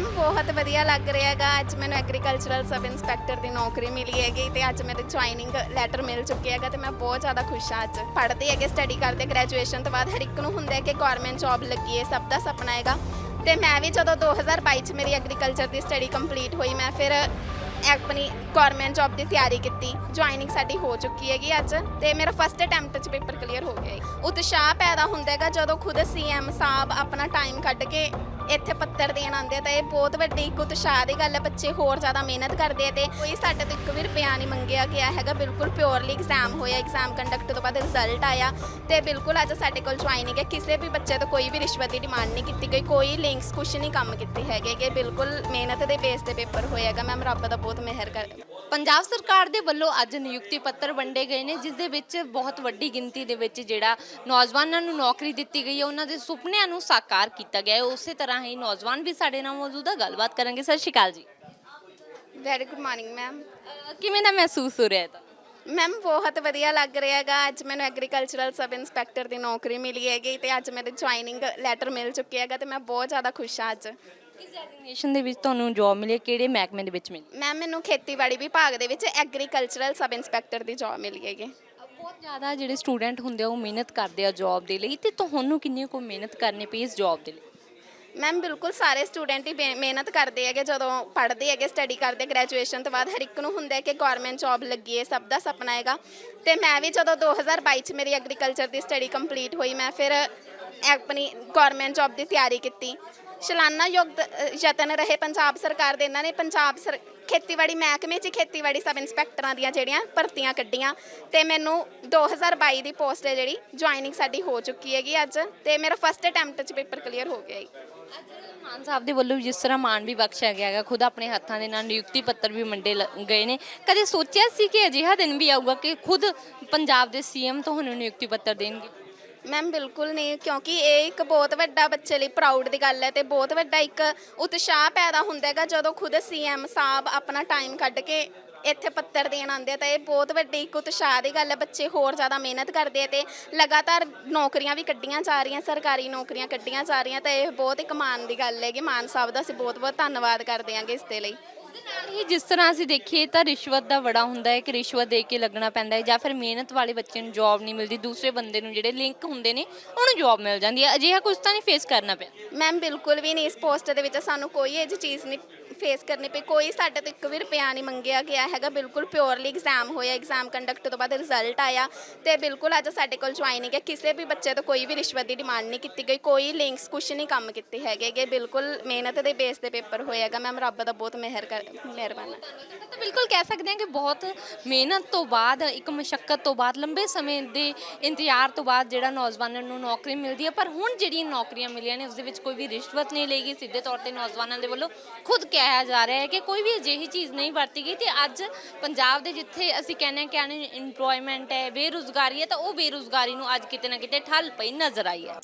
Ma'am, ਬਹੁਤ ਵਧੀਆ ਲੱਗ ਰਿਹਾ ਹੈਗਾ। ਅੱਜ ਮੈਨੂੰ ਐਗਰੀਕਲਚਰਲ ਸਬ ਇੰਸਪੈਕਟਰ ਦੀ ਨੌਕਰੀ ਮਿਲੀ ਹੈਗੀ ਤੇ ਅੱਜ ਮੇਰੇ ਜੁਆਇਨਿੰਗ ਲੈਟਰ ਮਿਲ ਚੁੱਕਿਆ ਹੈਗਾ ਤੇ ਮੈਂ ਬਹੁਤ ਜ਼ਿਆਦਾ ਖੁਸ਼ ਹਾਂ ਅੱਜ। ਪੜ੍ਹਦੇ ਹੈਗੇ ਸਟੱਡੀ ਕਰਦੇ ਗ੍ਰੈਜੂਏਸ਼ਨ ਤੋਂ ਬਾਅਦ ਹਰ ਇੱਕ ਨੂੰ ਹੁੰਦਾ ਹੈ ਕਿ ਗਵਰਨਮੈਂਟ ਜੌਬ ਲੱਗੀ ਹੈ, ਸਭ ਦਾ ਸੁਪਨਾ ਹੈਗਾ। ਤੇ ਮੈਂ ਵੀ ਜਦੋਂ 2022 ਚ ਮੇਰੀ ਐਗਰੀਕਲਚਰ ਦੀ ਸਟੱਡੀ ਕੰਪਲੀਟ ਹੋਈ, ਮੈਂ ਫਿਰ ਆਪਣੀ ਗਵਰਨਮੈਂਟ ਜੌਬ ਦੀ ਤਿਆਰੀ ਕੀਤੀ। ਜੁਆਇਨਿੰਗ ਸਾਡੀ ਹੋ ਚੁੱਕੀ ਹੈਗੀ ਅੱਜ ਤੇ ਮੇਰਾ ਫਸਟ ਅਟੈਂਪਟ ਚ ਪੇਪਰ ਕਲੀਅਰ ਹੋ ਗਿਆ ਹੈ। ਉਤਸ਼ਾਹ ਪੈਦਾ ਹੁੰਦਾ ਹੈਗਾ ਜਦੋਂ ਖੁਦ ਸੀਐਮ ਸਾਹਿਬ ਆਪਣਾ ਟਾਈਮ ਕੱਢ ਕੇ ਇੱਥੇ ਪੱਤਰ ਦੇਣ ਆਉਂਦੇ ਆ ਤਾਂ ਇਹ ਬਹੁਤ ਵੱਡੀ ਇੱਕ ਉਤਸ਼ਾਹ ਦੀ ਗੱਲ ਹੈ ਬੱਚੇ ਹੋਰ ਜ਼ਿਆਦਾ ਮਿਹਨਤ ਕਰਦੇ ਆ ਤੇ ਕੋਈ ਸਾਡੇ ਤੋਂ ਇੱਕ ਵੀ ਰੁਪਿਆ ਨਹੀਂ ਮੰਗਿਆ ਗਿਆ ਹੈਗਾ, ਬਿਲਕੁਲ ਪਿਓਰਲੀ ਐਗਜ਼ਾਮ ਹੋਇਆ ਐਗਜ਼ਾਮ ਕੰਡਕਟ ਤੋਂ ਬਾਅਦ ਰਿਜ਼ਲਟ ਆਇਆ ਤੇ ਬਿਲਕੁਲ ਅੱਜ ਸਾਡੇ ਕੋਲ ਜੁਆਇਨਿੰਗ ਹੈ ਕਿਸੇ ਵੀ ਬੱਚੇ ਤੋਂ ਕੋਈ ਵੀ ਰਿਸ਼ਵਤ ਦੀ ਡਿਮਾਂਡ ਨਹੀਂ ਕੀਤੀ ਗਈ, ਕੋਈ ਲਿੰਕਸ ਕੁਛ ਨਹੀਂ ਕੰਮ ਕੀਤੇ ਹੈਗੇ ਕਿ ਬਿਲਕੁਲ ਮਿਹਨਤ ਦੇ ਬੇਸ ਤੇ ਪੇਪਰ ਹੋਏਗਾ ਮੈਮ ਰੱਬ ਦਾ ਬਹੁਤ ਮਿਹਰ ਕਰ ਪੰਜਾਬ ਸਰਕਾਰ ਦੇ ਵੱਲੋਂ ਅੱਜ ਨਿਯੁਕਤੀ ਪੱਤਰ ਵੰਡੇ ਗਏ ਨੇ ਜਿਸ ਦੇ ਵਿੱਚ ਬਹੁਤ ਵੱਡੀ ਗਿਣਤੀ ਦੇ ਵਿੱਚ ਜਿਹੜਾ ਨੌਜਵਾਨਾਂ ਨੂੰ ਨੌਕਰੀ ਦਿੱਤੀ ਗਈ ਹੈ ਉਹਨਾਂ ਦੇ ਸੁਪਨਿਆਂ ਨੂੰ ਸਾਕਾਰ ਕੀਤਾ ਗਿਆ ਹੈ। ਉਸੇ ਤਰ੍ਹਾਂ ਹੀ ਨੌਜਵਾਨ ਵੀ ਸਾਡੇ ਨਾਲ ਮੌਜੂਦ ਹੈ ਗੱਲਬਾਤ ਕਰਾਂਗੇ। ਸਤਿ ਸ਼੍ਰੀ ਅਕਾਲ ਜੀ। ਵੈਰੀ ਗੁੱਡ ਮਾਰਨਿੰਗ ਮੈਮ ਕਿਵੇਂ ਦਾ ਮਹਿਸੂਸ ਹੋ ਰਿਹਾ ਹੈ ਮੈਮ ਬਹੁਤ ਵਧੀਆ ਲੱਗ ਰਿਹਾ ਹੈਗਾ। ਅੱਜ ਮੈਨੂੰ ਐਗਰੀਕਲਚਰਲ ਸਬ ਇੰਸਪੈਕਟਰ ਦੀ ਨੌਕਰੀ ਮਿਲੀ ਹੈਗੀ ਤੇ ਅੱਜ ਮੇਰੇ ਜੁਆਇਨਿੰਗ ਲੈਟਰ ਮਿਲ ਚੁੱਕਿਆ ਹੈਗਾ ਤੇ ਮੈਂ ਬਹੁਤ ਜ਼ਿਆਦਾ ਖੁਸ਼ ਹਾਂ ਅੱਜ। ਕਿਸ ਡੈਜ਼ਿਗਨੇਸ਼ਨ ਦੇ ਵਿੱਚ ਤੁਹਾਨੂੰ ਜੌਬ ਮਿਲੀ ਹੈ? ਕਿਹੜੇ ਮਹਿਕਮੇ ਦੇ ਵਿੱਚ ਮਿਲੀ? ਮੈਮ ਮੈਨੂੰ ਖੇਤੀਬਾੜੀ ਵਿਭਾਗ ਦੇ ਵਿੱਚ ਐਗਰੀਕਲਚਰਲ ਸਬ ਇੰਸਪੈਕਟਰ ਦੀ ਜੌਬ ਮਿਲੀ ਹੈਗੀ। ਬਹੁਤ ਜ਼ਿਆਦਾ ਜਿਹੜੇ ਸਟੂਡੈਂਟ ਹੁੰਦੇ ਆ ਉਹ ਮਿਹਨਤ ਕਰਦੇ ਆ ਜੌਬ ਦੇ ਲਈ ਤੇ ਤੁਹਾਨੂੰ ਕਿੰਨੀ ਕੁ ਮਿਹਨਤ ਕਰਨੀ ਪਈ ਇਸ ਜੌਬ ਦੇ ਲਈ? ਮੈਮ ਬਿਲਕੁਲ ਸਾਰੇ ਸਟੂਡੈਂਟ ਹੀ ਬੇ- ਮਿਹਨਤ ਕਰਦੇ ਹੈਗੇ ਜਦੋਂ ਪੜ੍ਹਦੇ ਹੈਗੇ ਸਟੱਡੀ ਕਰਦੇ ਗ੍ਰੈਜੂਏਸ਼ਨ ਤੋਂ ਬਾਅਦ ਹਰ ਇੱਕ ਨੂੰ ਹੁੰਦਾ ਹੈ ਕਿ ਗਵਰਨਮੈਂਟ ਜੌਬ ਲੱਗੀ ਹੈ ਸਭ ਦਾ ਸੁਪਨਾ ਹੈਗਾ। ਤੇ ਮੈਂ ਵੀ ਜਦੋਂ 2022 ਚ ਮੇਰੀ ਐਗਰੀਕਲਚਰ ਦੀ ਸਟੱਡੀ ਕੰਪਲੀਟ ਹੋਈ ਮੈਂ ਫਿਰ ਆਪਣੀ ਗਵਰਨਮੈਂਟ ਜੌਬ ਦੀ ਤਿਆਰੀ ਕੀਤੀ। ਸ਼ਲਾਨਾ ਯੁਗ ਯਤਨ ਰਹੇ ਪੰਜਾਬ ਸਰਕਾਰ ਦੇ। ਇਹਨਾਂ ਨੇ ਪੰਜਾਬ ਸਰ ਖੇਤੀਬਾੜੀ ਮਹਿਕਮੇ 'ਚ ਖੇਤੀਬਾੜੀ ਸਬ ਇੰਸਪੈਕਟਰਾਂ ਦੀਆਂ ਜਿਹੜੀਆਂ ਭਰਤੀਆਂ ਕੱਢੀਆਂ ਤੇ ਮੈਨੂੰ 2022 ਦੀ ਪੋਸਟ ਹੈ ਜਿਹੜੀ, ਜੁਆਇਨਿੰਗ ਸਾਡੀ ਹੋ ਚੁੱਕੀ ਹੈਗੀ ਅੱਜ ਤੇ ਮੇਰਾ ਫਸਟ ਅਟੈਂਪਟ 'ਚ ਪੇਪਰ ਕਲੀਅਰ ਹੋ ਗਿਆ ਹੈ ਮਾਨ ਸਾਹਿਬ ਦੇ ਵੱਲੋਂ ਜਿਸ ਤਰ੍ਹਾਂ ਮਾਨ ਵੀ ਬਖਸ਼ਿਆ ਗਿਆ ਹੈਗਾ, ਖੁਦ ਆਪਣੇ ਹੱਥਾਂ ਦੇ ਨਾਲ ਨਿਯੁਕਤੀ ਪੱਤਰ ਵੀ ਮੰਡੇ ਲ- ਗਏ ਨੇ। ਕਦੇ ਸੋਚਿਆ ਸੀ ਕਿ ਅਜਿਹਾ ਦਿਨ ਵੀ ਆਊਗਾ ਕਿ ਖੁਦ ਪੰਜਾਬ ਦੇ ਸੀਐਮ ਤੁਹਾਨੂੰ ਨਿਯੁਕਤੀ ਪੱਤਰ ਦੇਣਗੇ? ਮੈਮ ਬਿਲਕੁਲ ਨਹੀਂ, ਕਿਉਂਕਿ ਇਹ ਇੱਕ ਬਹੁਤ ਵੱਡਾ ਬੱਚੇ ਲਈ ਪ੍ਰਾਊਡ ਦੀ ਗੱਲ ਹੈ ਤੇ ਬਹੁਤ ਵੱਡਾ ਇੱਕ ਉਤਸ਼ਾਹ ਪੈਦਾ ਹੁੰਦਾ ਹੈਗਾ ਜਦੋਂ ਖੁਦ ਸੀਐਮ ਸਾਹਿਬ ਆਪਣਾ ਟਾਈਮ ਕੱਢ ਕੇ ਇੱਥੇ ਪੱਤਰ ਦੇਣ ਆਉਂਦੇ ਆ ਤਾਂ ਇਹ ਬਹੁਤ ਵੱਡੀ ਇੱਕ ਉਤਸ਼ਾਹ ਦੀ ਗੱਲ ਹੈ, ਬੱਚੇ ਹੋਰ ਜ਼ਿਆਦਾ ਮਿਹਨਤ ਕਰਦੇ ਆ ਤੇ ਲਗਾਤਾਰ ਨੌਕਰੀਆਂ ਵੀ ਕੱਢੀਆਂ ਜਾ ਰਹੀਆਂ, ਸਰਕਾਰੀ ਨੌਕਰੀਆਂ ਕੱਢੀਆਂ ਜਾ ਰਹੀਆਂ ਤਾਂ ਇਹ ਬਹੁਤ ਇੱਕ ਮਾਣ ਦੀ ਗੱਲ ਹੈਗੀ, ਮਾਨ ਸਾਹਿਬ ਦਾ ਅਸੀਂ ਬਹੁਤ ਬਹੁਤ ਧੰਨਵਾਦ ਕਰਦੇ ਹਾਂਗੇ ਇਸ ਦੇ ਲਈ। ਉਹਦੇ ਨਾਲ ਹੀ ਜਿਸ ਤਰ੍ਹਾਂ ਅਸੀਂ ਦੇਖੀਏ ਤਾਂ ਰਿਸ਼ਵਤ ਦਾ ਬੜਾ ਹੁੰਦਾ ਹੈ ਕਿ ਰਿਸ਼ਵਤ ਦੇ ਕੇ ਲੱਗਣਾ ਪੈਂਦਾ ਹੈ ਜਾਂ ਫਿਰ ਮਿਹਨਤ ਵਾਲੇ ਬੱਚੇ ਨੂੰ ਜੌਬ ਨਹੀਂ ਮਿਲਦੀ, ਦੂਸਰੇ ਬੰਦੇ ਨੂੰ ਜਿਹੜੇ ਲਿੰਕ ਹੁੰਦੇ ਨੇ, ਉਹਨੂੰ ਜੌਬ ਮਿਲ ਜਾਂਦੀ ਹੈ। ਅਜਿਹਾ ਕੁਝ ਤਾਂ ਨਹੀਂ ਫੇਸ ਕਰਨਾ ਪਿਆ। ਮੈਮ ਬਿਲਕੁਲ ਵੀ ਨਹੀਂ। ਇਸ ਪੋਸਟ ਦੇ ਵਿੱਚ ਸਾਨੂੰ ਕੋਈ ਇਹ ਜਿਹੀ ਚੀਜ਼ ਨਹੀਂ ਫੇਸ ਕਰਨੀ ਪਈ। ਕੋਈ ਸਾਡੇ ਤੋਂ ਇੱਕ ਵੀ ਰੁਪਿਆ ਨਹੀਂ ਮੰਗਿਆ ਗਿਆ ਹੈਗਾ। ਬਿਲਕੁਲ ਪਿਓਰਲੀ ਐਗਜ਼ਾਮ ਹੋਇਆ। ਐਗਜ਼ਾਮ ਕੰਡਕਟ ਤੋਂ ਬਾਅਦ ਰਿਜ਼ਲਟ ਆਇਆ। ਤੇ ਬਿਲਕੁਲ ਅੱਜ ਸਾਡੇ ਕੋਲ ਜੁਆਇਨਿੰਗ ਹੈ ਕਿਸੇ ਵੀ ਬੱਚੇ ਤੋਂ ਕੋਈ ਵੀ ਰਿਸ਼ਵਤ ਦੀ ਡਿਮਾਂਡ ਨਹੀਂ ਕੀਤੀ ਗਈ। ਕੋਈ ਲਿੰਕਸ ਕੁਛ ਨਹੀਂ ਕੰਮ ਕੀਤੇ ਹੈਗੇ ਗੇ। ਬਿਲਕੁਲ ਮਿਹਨਤ ਦੇ ਬੇਸ ਤੇ ਪੇਪਰ ਹੋਏਗਾ ਮੈਮ ਰੱਬ ਦਾ ਬਹੁਤ ਮਿਹਰ ਕਰ ਮਿਹਰਬਾਨ। ਹੈ ਤਾਂ ਬਿਲਕੁਲ ਕਹਿ ਸਕਦੇ ਹਾਂ ਕਿ ਬਹੁਤ ਮਿਹਨਤ ਤੋਂ ਬਾਅਦ, ਇੱਕ ਮਸ਼ੱਕਤ ਤੋਂ ਬਾਅਦ, ਲੰਬੇ ਸਮੇਂ ਦੇ ਇੰਤਜ਼ਾਰ ਤੋਂ ਬਾਅਦ ਜਿਹੜਾ ਨੌਜਵਾਨਾਂ ਨੂੰ ਨੌਕਰੀ ਮਿਲਦੀ ਹੈ। ਪਰ ਹੁਣ ਜਿਹੜੀਆਂ ਨੌਕਰੀਆਂ ਮਿਲੀਆਂ ਨੇ ਉਸ ਦੇ ਵਿੱਚ ਕੋਈ ਵੀ ਰਿਸ਼ਵਤ ਨਹੀਂ ਲਈ ਗਈ ਸਿੱਧੇ ਤੌਰ ਤੇ ਨੌਜਵਾਨਾਂ ਦੇ ਵੱਲੋਂ ਖੁਦ ਕਿਹਾ ਜਾ ਰਿਹਾ ਹੈ ਕਿ ਕੋਈ ਵੀ ਅਜਿਹੀ ਚੀਜ਼ ਨਹੀਂ ਵਰਤੀ ਗਈ ਤੇ ਅੱਜ ਪੰਜਾਬ ਦੇ ਜਿੱਥੇ ਅਸੀਂ ਕਹਿੰਦੇ ਹਾਂ ਕਿ ਅਨਇੰਪਲੋਇਮੈਂਟ ਹੈ, ਬੇਰੁਜ਼ਗਾਰੀ ਹੈ, ਤਾਂ ਉਹ ਬੇਰੁਜ਼ਗਾਰੀ ਨੂੰ ਅੱਜ ਕਿਤੇ ਨਾ ਕਿਤੇ ਠੱਲ ਪਈ ਨਜ਼ਰ ਆਈ ਹੈ।